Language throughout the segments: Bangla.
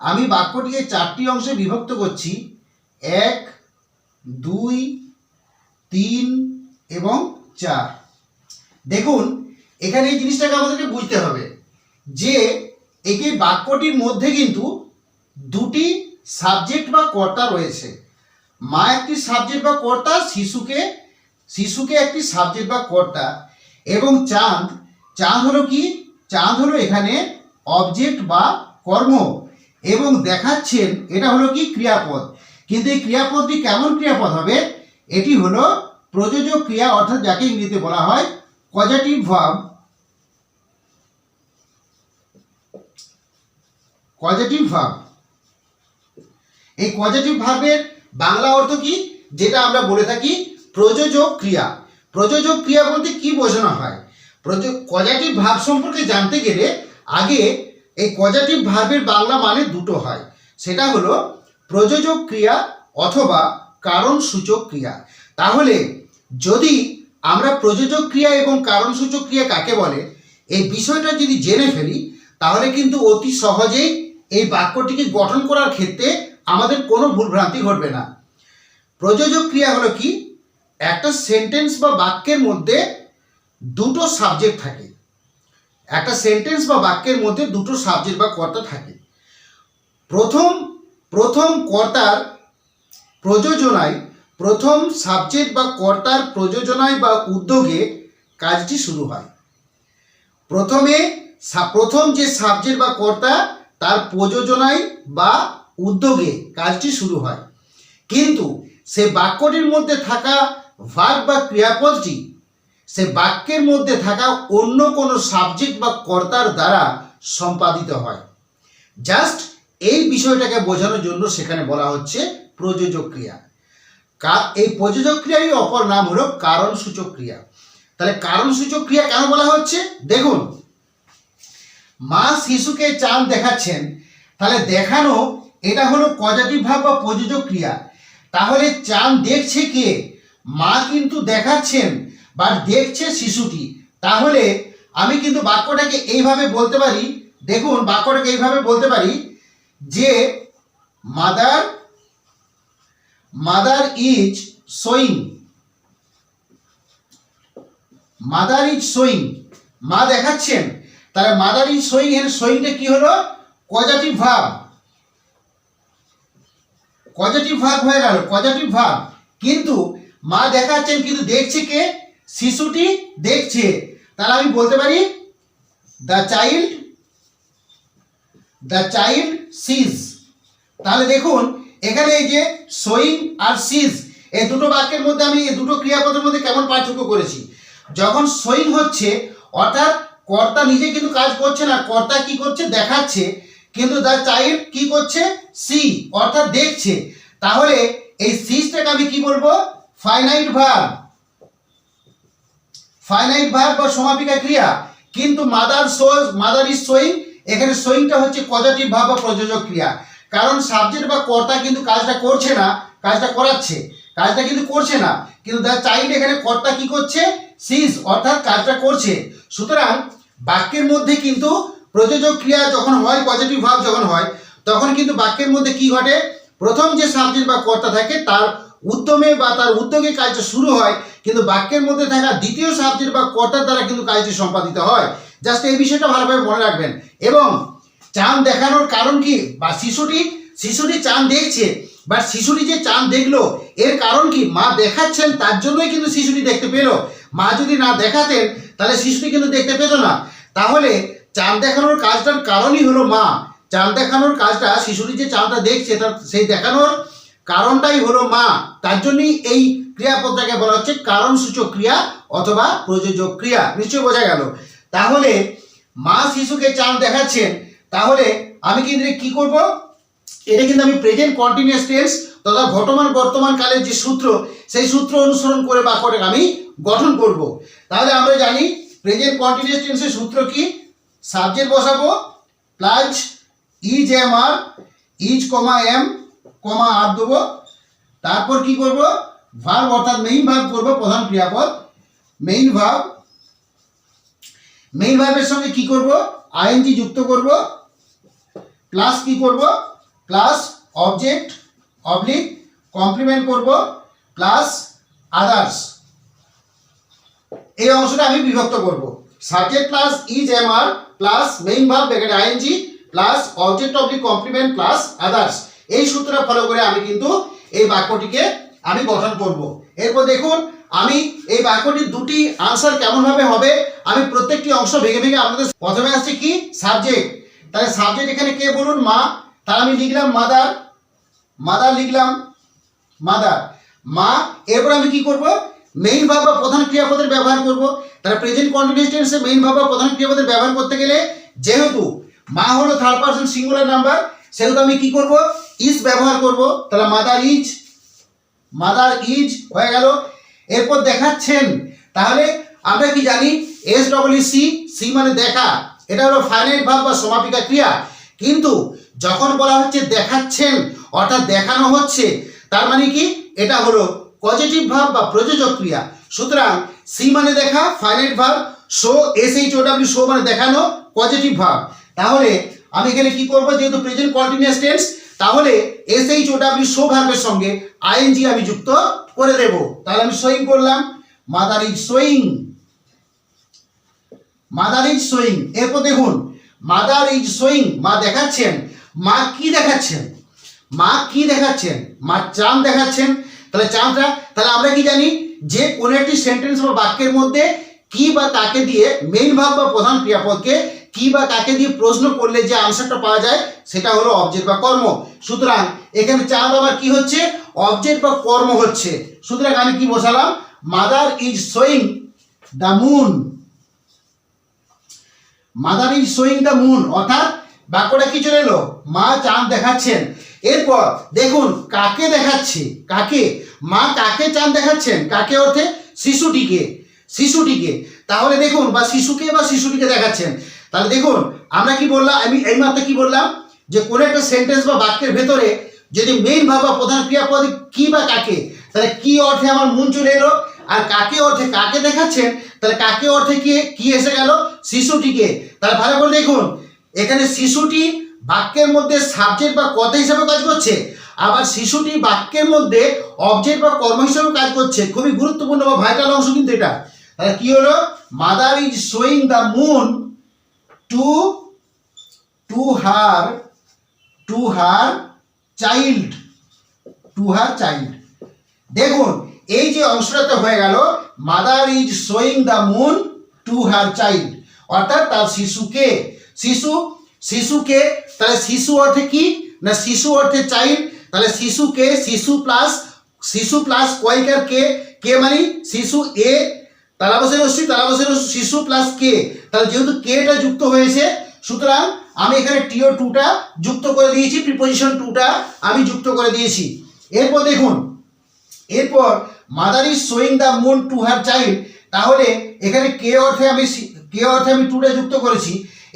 আমি বাক্যটিকে চারটি অংশে বিভক্ত করছি। এক, দুই, তিন এবং চার। দেখুন, এখানে এই জিনিসটাকে আমাদেরকে বুঝতে হবে যে একে বাক্যটির মধ্যে কিন্তু দুটি সাবজেক্ট বা কর্তা রয়েছে। মা একটি সাবজেক্ট বা কর্তা, শিশুকে শিশুকে একটি সাবজেক্ট বা কর্তা এবং চাঁদ। চাঁদ হলো কি? চাঁদ হলো এখানে অবজেক্ট বা কর্ম। এবং দেখাচ্ছেন এটা হলো কি ক্রিয়াপদ। কিন্তু এই ক্রিয়াপদটি কেমন ক্রিয়াপদ হবে? এটি হলো প্রযোজক ক্রিয়া, অর্থাৎ যাকে ইংরেজিতে বলা হয় পজিটিভ ভার্ব পজিটিভ ভার্ব এই পজিটিভ ভার্বের বাংলা অর্থ কি? যেটা আমরা বলে থাকি প্রযোজক ক্রিয়া। প্রযোজক ক্রিয়া বলতে কি বোঝানো হয়? পজিটিভ ভাব সম্পর্কে জানতে গেলে আগে এই পজিটিভ ভার্বের বাংলা মানে দুটো হয়। সেটা হলো প্রযোজক ক্রিয়া অথবা কারণ সূচক ক্রিয়া। তাহলে যদি আমরা প্রযোজক ক্রিয়া এবং কারণ সূচক ক্রিয়া কাকে বলে, এই বিষয়টা যদি জেনে ফেলি, তাহলে কিন্তু অতি সহজেই এই বাক্যটিকে গঠন করার ক্ষেত্রে আমাদের কোনো ভুলভ্রান্তি ঘটবে না। প্রযোজক ক্রিয়া হলো কি? একটা সেন্টেন্স বা বাক্যের মধ্যে দুটো সাবজেক্ট থাকে। একটা সেন্টেন্স বা বাক্যের মধ্যে দুটো সাবজেক্ট বা কর্তা থাকে। প্রথম প্রথম কর্তার প্রযোজনায়, প্রথম সাবজেক্ট বা কর্তার প্রযোজনায় বা উদ্যোগে কাজটি শুরু হয়। প্রথমে প্রথম যে সাবজেক্ট বা কর্তা তার প্রযোজনায় বা উদ্যোগে কাজটি শুরু হয়। কিন্তু সে বাক্যটির মধ্যে থাকা ভাগ বা ক্রিয়াপদটি সে বাক্যের মধ্যে থাকা অন্য কোনো সাবজেক্ট বা কর্তার দ্বারা সম্পাদিত হয়। জাস্ট এই বিষয়টাকে বোঝানোর জন্য সেখানে বলা হচ্ছে প্রযোজক ক্রিয়া এই প্রযোজক ক্রিয়ারই অপর নাম হলো কারণ সূচক ক্রিয়া। তাহলে কারণ সূচক ক্রিয়া কেন বলা হচ্ছে? দেখুন, মা শিশুকে চাঁদ দেখাচ্ছেন, তাহলে দেখানো এটা হলো পজিটিভ ভাব বা প্রযোজক ক্রিয়া। তাহলে চাঁদ দেখছে কে? মা কিন্তু দেখাচ্ছেন। বা দেখছে শিশুটি, তাহলে আমি কিন্তু বাক্যটাকে এইভাবে বলতে পারি, দেখুন বাক্যটাকে এইভাবে বলতে পারি, যে mother mother is showing mother is showing মা দেখাচ্ছেন, তাহলে মাদার ইজ শোয়িং এর শোয়িংটা কি হলো? পজিটিভ ভাব। পজিটিভ ভাব হয়ে গেল, পজিটিভ ভাব। কিন্তু মা দেখাচ্ছেন, কিন্তু দেখছে কে? শিশুটি দেখছে। তাহলে আমি বলতে পারি the child the child sees তাহলে দেখুন, এখানে এই যে সোয়িং আর সিজ এই দুটো বাক্যের মধ্যে আমি এই দুটো ক্রিয়াপদের মধ্যে কেমন পার্থক্য করেছি? যখন সোয়িং হচ্ছে, অর্থাৎ কর্তা নিজে কিন্তু কাজ করছে না, কর্তা কি করছে, দেখাচ্ছে, কিন্তু দ্য চাইল্ড কি করছে? সি অর্থাৎ দেখছে। তাহলে এই সিজটাকে আমি কি বলব? ফাইনাইট ভার্ব ফাইনাইট ভার্ব বা সমাপিকা ক্রিয়া। কিন্তু mother show mother is showing এখানে সোয়িংটা হচ্ছে পজিটিভ ভাব বা প্রযোজক ক্রিয়া। কারণ সাবজেক্ট বা কর্তা কিন্তু কাজটা করছে না, কাজটা করাচ্ছে। কাজটা কিন্তু করছে না, কিন্তু দ্য চাইল্ড এখানে কর্তা কি করছে? সিজ অর্থাৎ কাজটা করছে। সুতরাং বাক্যের মধ্যে কিন্তু প্রযোজক ক্রিয়া যখন হয় পজিটিভ ভাব যখন হয়, তখন কিন্তু বাক্যের মধ্যে কি ঘটে? প্রথম যে সাবজেক্ট বা কর্তা থাকে, তার উদ্যমে বা তার উদ্যোগে কাজটা শুরু হয়, কিন্তু বাক্যের মধ্যে থাকা দ্বিতীয় সাবজেক্ট বা কর্তার দ্বারা কিন্তু কাজটি সম্পাদিত হয়। জাস্ট এই বিষয়টা ভালোভাবে মনে রাখবেন। এবং চাঁদ দেখানোর কারণ কি? বা শিশুটি শিশুটি চাঁদ দেখছে, বা শিশুটি যে চাঁদ দেখল, এর কারণ কি? মা দেখাচ্ছেন, তার জন্যই কিন্তু শিশুটি দেখতে পেল। মা যদি না দেখাতেন, তাহলে শিশুটি কিন্তু দেখতে পেত না। তাহলে চাঁদ দেখানোর কাজটার কারণই হলো মা। চাঁদ দেখানোর কাজটা, শিশুটি যে চাঁদটা দেখছে, তার সেই দেখানোর কারণটাই হলো মা। তার জন্যই এই ক্রিয়াপদটাকে বলা হচ্ছে কারণ সূচক ক্রিয়া অথবা প্রযোজক ক্রিয়া। নিশ্চয়ই বোঝা গেল। তাহলে মা শিশুকে চাঁদ দেখাচ্ছেন, তাহলে আমি কিন্তু কি করব? এটা কিন্তু আমি প্রেজেন্ট কন্টিনিউয়াস টেন্স তথা ঘটমান বর্তমান কালের যে সূত্র, সেই সূত্র অনুসরণ করে বাক্যটাকে আমি গঠন করব। তাহলে আমরা জানি প্রেজেন্ট কন্টিনিউয়াস টেন্সের সূত্র কি? সাবজেক্ট বসাবো plus is am are is comma am comma are দেবো তারপর কি করব? ভার্ব অর্থাৎ মেইন ভাব করব, প্রধান ক্রিয়াপদ। মেইন ভাব মেইন ভাবের সঙ্গে কি করব? আইএনজি যুক্ত করব। প্লাস কি করব? প্লাস অবজেক্ট অবলিক কমপ্লিমেন্ট করব। প্লাস আদার্স এই অংশটা আমি বিভক্ত করব। Subject plus is am are plus main verb bracket ING plus object the complement plus others এই সূত্রটা ফলো করে আমি কিন্তু এই বাক্যটিকে আমি গঠন করব। এরপর দেখুন, আমি এই বাক্যটির দুটি আনসার কেমনভাবে হবে? আমি প্রত্যেকটি অংশ ভেঙে ভেঙে আপনাদের প্রথমে আসছে কি? সাবজেক্ট তাহলে সাবজেক্ট এখানে কে বলুন? মা। তাহলে আমি লিখলাম মাদার মাদার লিখলাম মাদার মা, এরপর আমি কি করব? মেইন ভাব বা প্রধান ক্রিয়াপদের ব্যবহার করব। তাহলে প্রেজেন্ট কন্টিনিউয়াস টেন্সে মেইন ভাব বা প্রধান ক্রিয়াপদের ব্যবহার করতে গেলে যেহেতু মা হলো থার্ড পারসন সিঙ্গুলার নাম্বার সেহেতু আমি কি করব? ইজ ব্যবহার করব, তাহলে মাদার ইজ মাদার ইজ হয়ে গেল। এরপর দেখাচ্ছেন, তাহলে আমরা কি জানি এস ডবল সি সি মানে দেখা, এটা হলো ফাইনাইট ভাব বা সমাপিকা ক্রিয়া। কিন্তু যখন বলা হচ্ছে দেখাচ্ছেন, অর্থাৎ দেখানো হচ্ছে, তার মানে কি, এটা হলো পজিটিভ ভাব বা প্রযোজক ক্রিয়া। সুতরাং সি মানে দেখা ফাইনাইট ভাব show S H O W show মানে দেখানো পজিটিভ ভাব তাহলে আমি এখানে কি করব, যেহেতু প্রেজেন্ট কন্টিনিউয়াস টেন্স তাহলে S H O W show ভার্বের সঙ্গে আইএনজি আমি যুক্ত করে দেব। তাহলে আমি সোয়িং করলাম। Mother is showing mother is showing এরপর দেখুন মাদার ইজ সোয়িং মা দেখাচ্ছেন, মা কি দেখাচ্ছেন? মা কি দেখাচ্ছেন? মা চাঁদ দেখাচ্ছেন। তাহলে চাঁদটা, তাহলে আমরা কি জানি? যে কোনো একটি সেন্টেন্স বা বাক্যের মধ্যে কি বা তাকে দিয়ে মেইন ভাব বা প্রধান ক্রিয়াপদকে কি বা কাকে দিয়ে প্রশ্ন করলে যে আনসারটা পাওয়া যায়, সেটা হলো অবজেক্ট বা কর্ম। সুতরাং এখানে চাঁদ আবার কি হচ্ছে? অবজেক্ট বা কর্ম হচ্ছে। সুতরাং আমি কি বসালাম? Mother is showing the moon mother is showing the moon অর্থাৎ বাক্যটা কি চলে এলো? মা চাঁদ দেখাচ্ছেন। এরপর দেখুন, কাকে দেখাচ্ছে? কাকে? মা কাকে চাঁদ দেখাচ্ছেন? কাকে অর্থে? শিশুটিকে। শিশুটিকে। তাহলে দেখুন, বা শিশুকে বা শিশুটিকে দেখাচ্ছেন। তাহলে দেখুন, আমরা কি বললাম, আমি এই মাত্র কি বললাম, যে কোনো একটা সেন্টেন্স বা বাক্যের ভেতরে যদি মেইন ভাব বা প্রধান ক্রিয়াপদ কি বা কাকে, তাহলে কি অর্থে আমার মন চলে এলো, আর কাকে অর্থে কাকে দেখাচ্ছেন, তাহলে কাকে অর্থে কি কি এসে গেল, শিশুটিকে। তাহলে ভালো করে দেখুন, এখানে শিশুটি বাক্যের মধ্যে সাবজেক্ট বা কথা হিসাবে কাজ করছে, আবার শিশুটি বাক্যের মধ্যে অবজেক্ট বা কর্ম হিসাবে কাজ করছে। খুবই গুরুত্বপূর্ণ বা ভাইটাল অংশ কিন্তু এটা। তাহলে কি হলো? Mother is showing the moon to to her to her child, to her child. দেখুন, এই যে অংশটাতে হয়ে গেল, mother is showing the moon to her child. অর্থাৎ তার শিশুকে, শিশু, শিশুকে, তাহলে শিশু অর্থে কি? না, শিশু অর্থে চাইল্ড, তাহলে শিশুকে, শিশু প্লাস শিশু প্লাস কয়কার কে? কে মানে? শিশু এ তালাবসের রশ্মি তালাবসের রশ্মি শিশু প্লাস কে তাহলে যেহেতু কেটা যুক্ত হয়েছে, সুতরাং আমি এখানে টিও টুটা যুক্ত করে দিয়েছি প্রিপোজিশন টুটা আমি যুক্ত করে দিয়েছি। এরপর দেখুন, এরপর mother is showing the moon to her child তাহলে এখানে কে অর্থে আমি কে অর্থে আমি টুটা যুক্ত করেছি।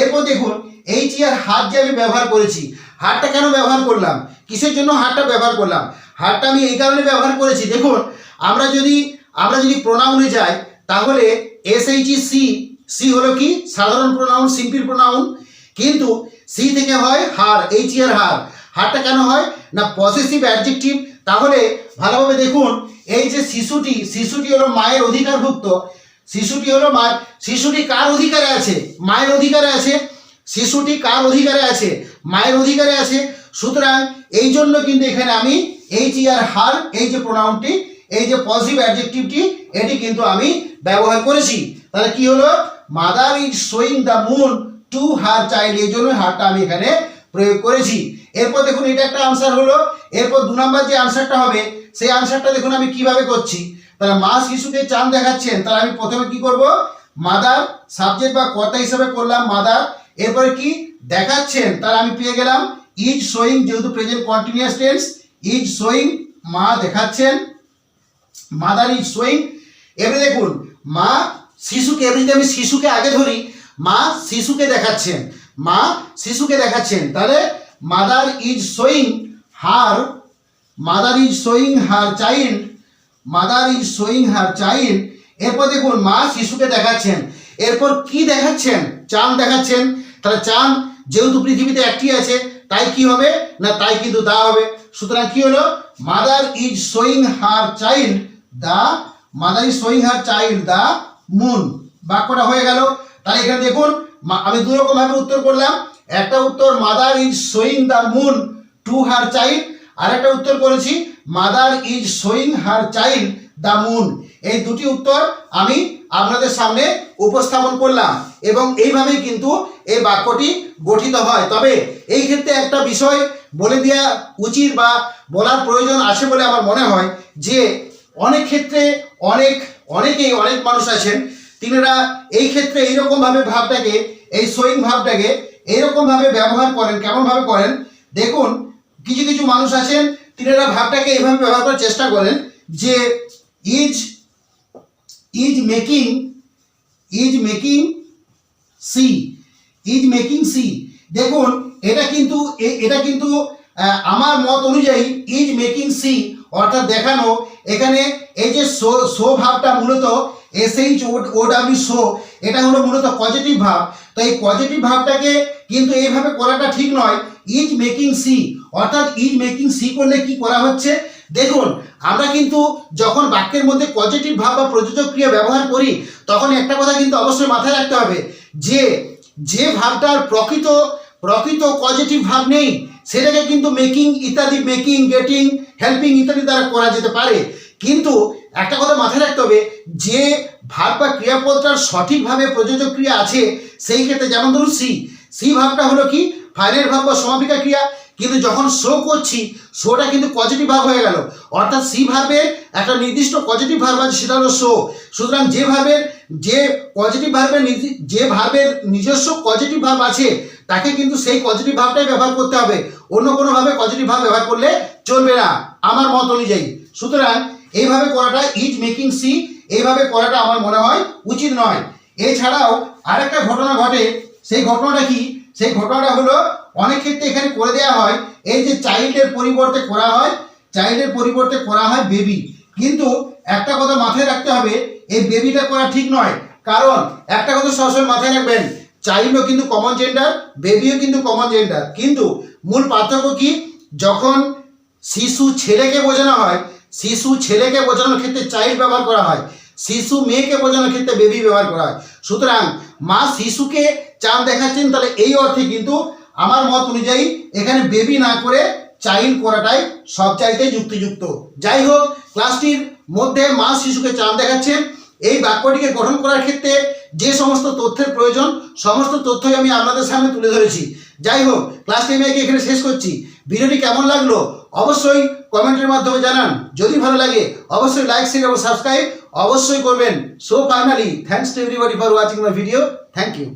এরপর দেখুন এই আর হাত যে আমি ব্যবহার করেছি, হাতটা কেন ব্যবহার করলাম? কিসের জন্য হাতটা ব্যবহার করলাম? হাতটা আমি এই কারণে ব্যবহার করেছি। দেখুন, আমরা যদি আমরা যদি প্রোনাউনে যাই তাহলে এস এইচ সি সি হলো কি? সাধারণ প্রোনাউন সিম্পল প্রোনাউন কিন্তু সি থেকে হয় হার এইচ ইয়ার হার। হারটা কেন হয়? না পসেসিভ অ্যাডজেক্টিভ তাহলে ভালোভাবে দেখুন, এই যে শিশুটি শিশুটি হলো মায়ের অধিকারভুক্ত। শিশুটি হলো মা, শিশুটি কার অধিকারে আছে? মায়ের অধিকারে আছে। শিশুটি কার অধিকারে আছে? মায়ের অধিকারে আছে। সুতরাং এই জন্য কিন্তু এখানে আমি এইচ ইয়ার হার, এই যে প্রোনাউনটি এই যে পজিটিভ অ্যাডজেক্টিভটি এটি কিন্তু আমি ব্যবহার করেছি। তাহলে কি হলো? Mother is showing the moon to her child, এই জন্য হারটা আমি এখানে প্রয়োগ করেছি। এরপর দেখুন, এটা একটা আনসার হলো। এরপর দু নম্বর যে আনসারটা হবে, সেই আনসারটা দেখুন আমি কীভাবে করছি। তাহলে মা শিশুকে চাঁদ দেখাচ্ছেন, তাহলে আমি প্রথমে কি করব? মাদার সাবজেক্ট বা কর্তা হিসাবে করলাম মাদার। এরপরে কি? দেখাচ্ছেন, তাহলে আমি পেয়ে গেলাম ইজ শোয়িং যেহেতু present continuous tense is showing মা দেখাচ্ছেন। মাদার ইজ শোয়িং এবারে দেখুন, মা শিশুকে যদি আমি শিশুকে আগে ধরি, মা শিশুকে দেখাচ্ছেন, মা শিশুকে দেখাচ্ছেন, তাহলে mother is showing her mother is showing her child mother is showing her child এরপর দেখুন, মা শিশুকে দেখাচ্ছেন, এরপর কি দেখাচ্ছেন? চাঁদ দেখাচ্ছেন, তাহলে চাঁদ যেহেতু পৃথিবীতে একটি আছে, তাই কি হবে? না, তাই কিন্তু দা হবে। সুতরাং কি হলো? Mother is showing her child the mother showing her child the moon. বাক্যটা হয়ে গেল। তাহলে এখানে দেখুন আমি দু রকম ভাবে উত্তর করলাম। একটা উত্তর mother is showing the moon, to her child আর একটা উত্তর করেছি, mother is showing her child the moon. এই দুটি উত্তর আমি আপনাদের সামনে উপস্থাপন করলাম এবং এইভাবেই কিন্তু এই বাক্যটি গঠিত হয়। তবে এই ক্ষেত্রে একটা বিষয় বলে দেওয়া উচিত বা বলার প্রয়োজন আছে বলে আমার মনে হয় যে অনেক ক্ষেত্রে অনেক, অনেকেই অনেক মানুষ আছেন, তিনারা এই ক্ষেত্রে এইরকমভাবে ভাবটাকে, এই সোয়িং ভাবটাকে এইরকমভাবে ব্যবহার করেন, কেমনভাবে করেন? দেখুন, কিছু কিছু মানুষ আছেন, তিনারা ভাবটাকে এইভাবে ব্যবহার করার চেষ্টা করেন যে is is making is making she is making she দেখুন, এটা কিন্তু এটা কিন্তু আমার মত অনুযায়ী ইজ মেকিং সি অর্থাৎ দেখানো, এখানে এই যে সো সো ভাবটা মূলত S H O W show এটা হলো মূলত পজিটিভ ভাব। তো এই পজিটিভ ভাবটাকে কিন্তু এইভাবে করাটা ঠিক নয় ইজ মেকিং সি অর্থাৎ ইজ মেকিং সি করলে কি করা হচ্ছে? দেখুন, আমরা কিন্তু যখন বাক্যের মধ্যে পজিটিভ ভাব বা প্রযোজক ক্রিয়া ব্যবহার করি, তখন একটা কথা কিন্তু অবশ্যই মাথায় রাখতে হবে, যে যে ভাবটার প্রকৃত প্রকৃত পজিটিভ ভাব নেই সেটাকে কিন্তু মেকিং ইত্যাদি মেকিং গেটিং হেল্পিং ইত্যাদি দ্বারা করা যেতে পারে। কিন্তু একটা কথা মাথায় রাখতে হবে, যে ভাব বা ক্রিয়াপদটার সঠিকভাবে প্রযোজক ক্রিয়া আছে, সেই ক্ষেত্রে যেমন ধরুন সি সি ভাবটা হলো কি? ফাইনাল ভাব বা সমাপিকা ক্রিয়া। কিন্তু যখন শো করছি শোটা কিন্তু পজিটিভ ভাব হয়ে গেল। অর্থাৎ সি ভাবের একটা নির্দিষ্ট পজিটিভ ভাব আছে, সেটা হলো শো সুতরাং যে ভাবের যে পজিটিভ নিজি- যে ভাবের নিজস্ব পজিটিভ ভাব আছে, তাকে কিন্তু সেই পজিটিভ ভাবটাই ব্যবহার করতে হবে। অন্য কোনোভাবে পজিটিভ ভাব ব্যবহার করলে চলবে না, আমার মত অনুযায়ী। সুতরাং এইভাবে করাটা ইজ মেকিং সি এইভাবে করাটা আমার মনে হয় উচিত নয়। এছাড়াও আরেকটা ঘটনা ঘটে, সেই ঘটনাটা কি? সেই ঘটনাটা হলো, অনেক ক্ষেত্রে এখানে করে দেওয়া হয়, এই যে চাইল্ডের পরিবর্তে করা হয় চাইল্ডের পরিবর্তে করা হয় বেবি কিন্তু একটা কথা মাথায় রাখতে হবে, এই বেবিটা করা ঠিক নয়। কারণ একটা কথা সবসময় মাথায় রাখবেন চাইল্ডও কিন্তু কমন জেন্ডার বেবিও কিন্তু কমন জেন্ডার কিন্তু মূল পার্থক্য কি? যখন শিশু ছেলেকে বোঝানো হয়, শিশু ছেলেকে বোঝানোর ক্ষেত্রে চাইল্ড ব্যবহার করা হয়, শিশু মেয়েকে বোঝানোর ক্ষেত্রে বেবি ব্যবহার করা হয়। সুতরাং মা শিশুকে চাঁদ দেখাচ্ছেন, তাহলে এই অর্থে কিন্তু আমার মত অনুযায়ী এখানে বেবি না করে চাইল্ড করাটাই সবচাইতে যুক্তিযুক্ত। যাই হোক ক্লাসটির মধ্যে মা শিশুকে চাঁদ দেখাচ্ছেন এই বাক্যটিকে গঠন করার ক্ষেত্রে যে সমস্ত তথ্যের প্রয়োজন, সমস্ত তথ্যই আমি আপনাদের সামনে তুলে ধরেছি। যাই হোক ক্লাসটি আমি আগে এখানে শেষ করছি। ভিডিওটি কেমন লাগল অবশ্যই কমেন্টের মাধ্যমে জানান। যদি ভালো লাগে, অবশ্যই লাইক শেয়ার এবং সাবস্ক্রাইব অবশ্যই করবেন। So finally thanks to everybody for watching my video thank you